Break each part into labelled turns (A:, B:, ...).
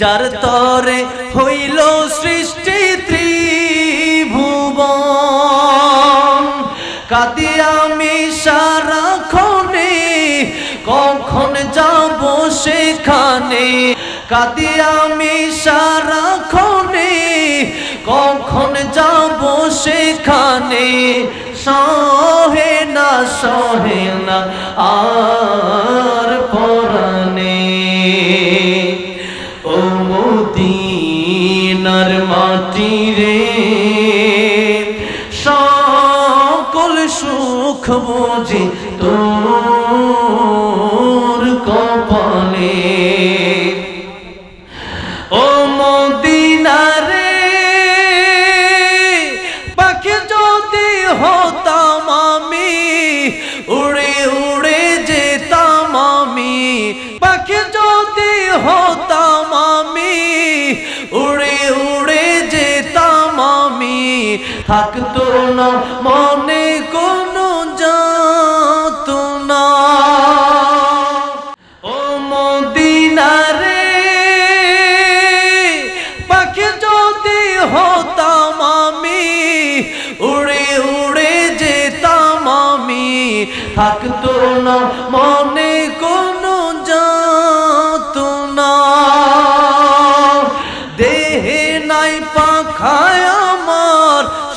A: যার তরে হইল সৃষ্টি ত্রিভুবন। কাদি আমি সারাক্ষণে কখন যাব সেখানে? কাদি আমি সারাক্ষণে কখন যাব সেখানে? সহে না সহে না আর মাটি সকল সুখ বুঝি তোর কপালে। ও মদিনারে, পাখি যদি হতাম আমি, উড়ে উড়ে যেতাম আমি, পাখি যদি হতাম থাকতো না, মনে কোনো যাত না। ও মদিনারে পাখি যদি হতাম আমি, উড়ে উড়ে যেতাম আমি। থাকতো না, মনে কোনো যাত না। দেহে নাই পাখায়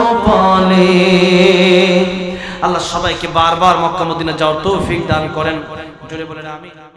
A: কপালে আল্লাহ সবাইকে বারবার মক্কা মদিনা যাওয়ার তৌফিক দান করেন। জোরে বলেন আমি